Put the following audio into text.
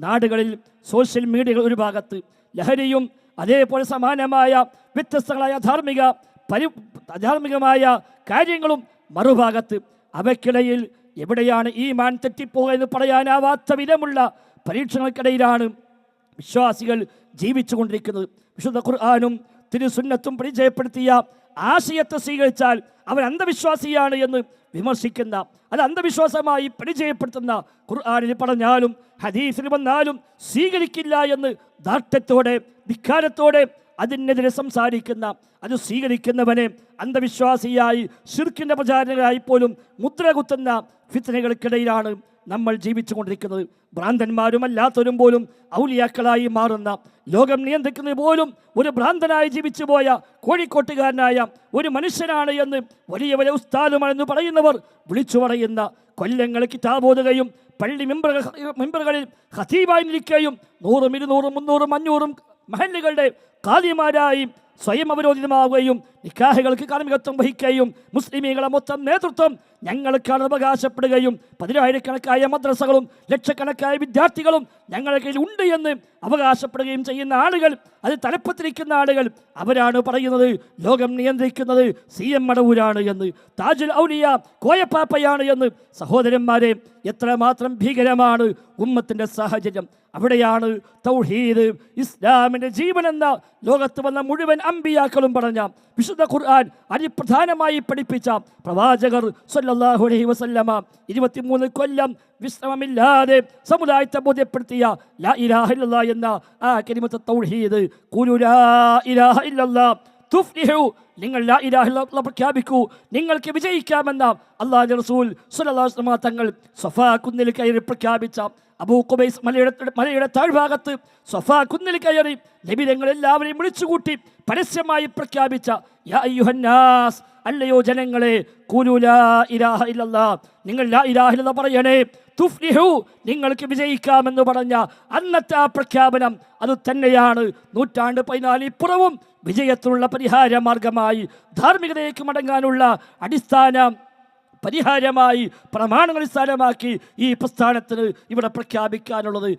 നാടുകളിൽ സോഷ്യൽ മീഡിയകൾ ഒരു ഭാഗത്ത് ലഹരിയും അതേപോലെ സമാനമായ വ്യത്യസ്തങ്ങളായ ധാർമ്മിക പരി അധാർമികമായ കാര്യങ്ങളും മറുഭാഗത്ത് അവയ്ക്കിടയിൽ എവിടെയാണ് ഈ മാൻ തെറ്റിപ്പോകുക എന്ന് പറയാനാവാത്ത വിധമുള്ള പരീക്ഷണങ്ങൾക്കിടയിലാണ് വിശ്വാസികൾ ജീവിച്ചു കൊണ്ടിരിക്കുന്നത് വിശുദ്ധ ഖുർആാനും തിരുസുന്നത്തും പരിചയപ്പെടുത്തിയ ആശയത്തെ സ്വീകരിച്ചാൽ അവൻ അന്ധവിശ്വാസിയാണ് എന്ന് വിമർശിക്കുന്ന അത് അന്ധവിശ്വാസമായി പരിചയപ്പെടുത്തുന്ന ഖുർആാനിൽ പറഞ്ഞാലും ഹദീസിൽ വന്നാലും സ്വീകരിക്കില്ല എന്ന് ദാർഢ്യത്തോടെ ധിക്കാരത്തോടെ അതിനെതിരെ സംസാരിക്കുന്ന അത് സ്വീകരിക്കുന്നവനെ അന്ധവിശ്വാസിയായി ശിർക്കിന്റെ പ്രചാരകരായി പോലും മുദ്ര കുത്തുന്ന ഫിത്തനകൾക്കിടയിലാണ് നമ്മൾ ജീവിച്ചു കൊണ്ടിരിക്കുന്നത് ഭ്രാന്തന്മാരും അല്ലാത്തവരും പോലും ഔലിയാക്കളായി മാറുന്ന ലോകം നിയന്ത്രിക്കുന്നത് പോലും ഒരു ഭ്രാന്തനായി ജീവിച്ചു പോയ കോഴിക്കോട്ടുകാരനായ ഒരു മനുഷ്യനാണ് എന്ന് വലിയ വലിയ ഉസ്താദുമാണെന്ന് പറയുന്നവർ വിളിച്ചു പറയുന്ന കൊല്ലങ്ങൾ കിതാബോധകയും പള്ളി മെമ്പറുകൾ മെമ്പറുകളിൽ ഹസീബായിരിക്കുകയും നൂറും ഇരുന്നൂറും മുന്നൂറും അഞ്ഞൂറും മഹല്ലുകളുടെ കാലിമാരായി സ്വയം അവരോധിതമാവുകയും നിക്കാഹുകൾക്ക് കാർമ്മികത്വം വഹിക്കുകയും മുസ്ലിമീങ്ങളുടെ മൊത്തം നേതൃത്വം ഞങ്ങൾക്കാണ് അവകാശപ്പെടുകയും പതിനായിരക്കണക്കായ മദ്രസകളും ലക്ഷക്കണക്കായ വിദ്യാർത്ഥികളും ഞങ്ങളുടെ കയ്യിൽ ഉണ്ട് എന്ന് അവകാശപ്പെടുകയും ചെയ്യുന്ന ആളുകൾ അത് തലപ്പത്തിരിക്കുന്ന ആളുകൾ അവരാണ് പറയുന്നത് ലോകം നിയന്ത്രിക്കുന്നത് സി എം മടവൂരാണ് എന്ന് താജുൽ ഔലിയ കോയപ്പാപ്പയാണ് എന്ന്. സഹോദരന്മാരെ എത്രമാത്രം ഭീകരമാണ് ഉമ്മത്തിന്റെ സാഹചര്യം. അവിടെയാണ് തൗഹീദ് ഇസ്ലാമിന്റെ ജീവൻ എന്ന ലോകത്ത് വന്ന മുഴുവൻ അമ്പിയാക്കളും പറഞ്ഞ വിശുദ്ധ ഖുർആൻ അതിപ്രധാനമായി പഠിപ്പിച്ച പ്രവാചകർ സല്ലല്ലാഹു അലൈഹി വസല്ലമ ഇരുപത്തിമൂന്ന് കൊല്ലം വിശ്രമമില്ലാതെ സമുദായത്തെ ബോധ്യപ്പെടുത്തിയ ലാ ഇലാഹ ഇല്ലല്ലാ എന്ന ആ കലിമത്ത് തൗഹീദ്. ലാ ഇലാഹ ഇല്ലല്ലാ തുഫ്ലിഹു നിങ്ങൾ ലാ പ്രഖ്യാപിക്കൂ. നിങ്ങൾക്ക് വിജയിക്കാമെന്ന അള്ളാഹു റസൂൽ വസല്ലമ തങ്ങൾ സഫാ കുന്നിൽ കയറി പ്രഖ്യാപിച്ച അബൂ ഖുബൈസ് മലയുടെ മലയുടെ താഴ്ഭാഗത്ത് സഫാ കുന്നിൽ കയറി നബി എല്ലാവരെയും വിളിച്ചുകൂട്ടി പരസ്യമായി പ്രഖ്യാപിച്ച യാ അയ്യുഹന്നാസ് അല്ലയോ ജനങ്ങളെ നിങ്ങൾ പറയണേ തുഫ്ലിഹു നിങ്ങൾക്ക് വിജയിക്കാമെന്ന് പറഞ്ഞ അന്നത്തെ ആ പ്രഖ്യാപനം അത് തന്നെയാണ്. നൂറ്റാണ്ട് പതിനാലിപ്പുറവും വിജയത്തിനുള്ള പരിഹാര മാർഗമായി ധാർമ്മികതയ്ക്ക് മടങ്ങാനുള്ള അടിസ്ഥാന പരിഹാരമായി പ്രമാണങ്ങൾ അടിസ്ഥാനമാക്കി ഈ പ്രസ്ഥാനത്തിന് ഇവിടെ പ്രഖ്യാപിക്കാനുള്ളത്.